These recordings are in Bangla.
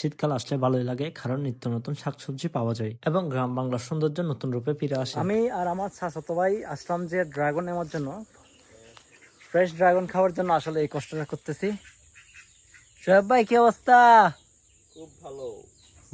শীতকাল আসলে ভালোই লাগে কারণ নিত্য নতুন শাকসবজি পাওয়া যায় এবং গ্রাম বাংলার সৌন্দর্য নতুন রূপে ফিরে আসে। আমি আর আমার চাচাতো ভাই আসলাম যে ড্রাগন নেওয়ার জন্য। ফ্রেশ ড্রাগন খাওয়ার জন্য আসলে এই কষ্টটা করতেছি। সোহেব ভাই কি অবস্থা?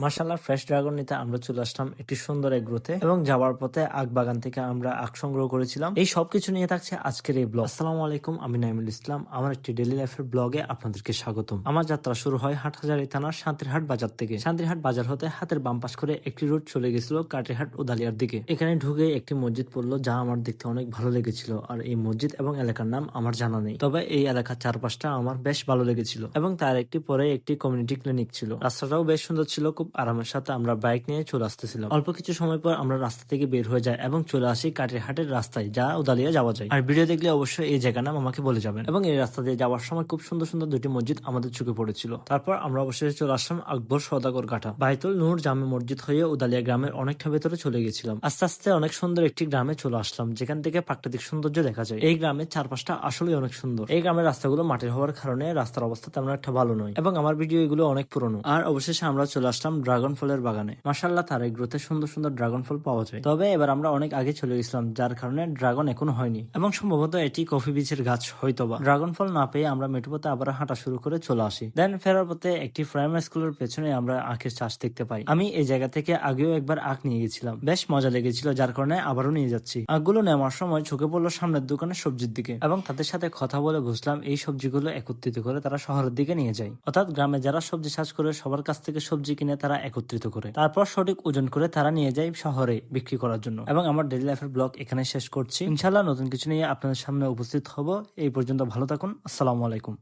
মার্শাল্লাহ ফ্রেশ ড্রাগন নিতে আমরা চলে আসলাম একটি সুন্দর এক এগ্রোতে এবং যাওয়ার পথে আখ বাগান থেকে আমরা আখ সংগ্রহ করেছিলাম। এই সবকিছু নিয়ে থাকছে আজকের এই ব্লগ আসসালামু আলাইকুম, আমি নাইমুল ইসলাম। আমার একটি ডেলি লাইফের ব্লগে আপনাদেরকে স্বাগতম। আমার যাত্রা শুরু হয় হাট হাটহাজারি থানার শান্তিরহাট বাজার থেকে। শান্তিরহাট বাজার হতে হাতের বাম পাশ করে একটি রোড চলে গেছিল কাটিরহাট উদালিয়ার দিকে। এখানে ঢুকে একটি মসজিদ পড়ল যা আমার দেখতে অনেক ভালো লেগেছিল আর এই মসজিদ এবং এলাকার নাম আমার জানা নেই। তবে এই এলাকার চারপাশটা আমার বেশ ভালো লেগেছিল এবং তার একটি পরে একটি কমিউনিটি ক্লিনিক ছিল। রাস্তাটাও বেশ সুন্দর ছিল, খুব আরামের সাথে আমরা বাইক নিয়ে চলে আসতেছিলাম। অল্প কিছু সময় পর আমরা রাস্তা থেকে বের হয়ে যাই এবং চলে আসি কাটিরহাটের রাস্তায়, যা উদালিয়া যাওয়া যায়। আর ভিডিও দেখলে অবশ্যই এই জায়গা নাম আমাকে বলে যাবেন। এবং এই রাস্তা দিয়ে যাওয়ার সময় খুব সুন্দর সুন্দর দুটি মসজিদ আমাদের চোখে পড়েছিল। তারপর আমরা অবশ্যই চলে আসলাম আকবর সদাগর ঘাটা। বাইতুল নূর জামে মসজিদ হয়ে উদালিয়া গ্রামের অনেকটা ভেতরে চলে গেছিলাম। আস্তে আস্তে অনেক সুন্দর একটি গ্রামে চলে আসলাম, যেখান থেকে প্রাকৃতিক সৌন্দর্য দেখা যায়। এই গ্রামের চারপাশটা আসলে অনেক সুন্দর। এই গ্রামের রাস্তাগুলো মাটির হওয়ার কারণে রাস্তার অবস্থা তেমন একটা ভালো নয়, এবং আমার ভিডিও এগুলো অনেক পুরনো। আর অবশেষে আমরা চলে আসলাম ড্রাগন ফলের বাগানে। মাসাল্লাহ তার এগ্রোতে সুন্দর সুন্দর ড্রাগন ফল পাওয়া যায়। তবে এবার আমরা অনেক আগে চলে গেছিলাম, যার কারণে ড্রাগন এখনও হয়নি। এবং সম্ভবত এটি কফি বীজের গাছ হয়তোবা। ড্রাগন ফল না পেয়ে আমরা মেট্রোপথে আবার হাঁটা শুরু করে চলে আসি। দেন ফেরার পথে একটি প্রাইমারি স্কুলের পেছনে আমরা আখের চাষ দেখতে পাই। আমি এই জায়গা থেকে আগেও একবার আখ নিয়ে গেছিলাম। বেশ মজা লেগেছিল, যার কারণে আবারও নিয়ে যাচ্ছি। আখগুলো নেওয়ার সময় চোখে পড়ল সামনের দোকানে সবজির দিকে। এবং তাদের সাথে কথা বলে বুঝলাম এই সবজিগুলো একত্রিত করে তারা শহরের দিকে নিয়ে যায়। অর্থাৎ গ্রামে যারা সবজি চাষ করে সবার কাছ থেকে সবজি কিনে তারা একত্রিত করে। তারপর সঠিক ওজন করে তারা নিয়ে যায় শহরে বিক্রি করার জন্য। এবং আমার ডেলি লাইফের ব্লগ এখানে শেষ করছি। ইনশাল্লাহ নতুন কিছু নিয়ে আপনাদের সামনে উপস্থিত হব। এই পর্যন্ত ভালো থাকুন। আসসালামু আলাইকুম।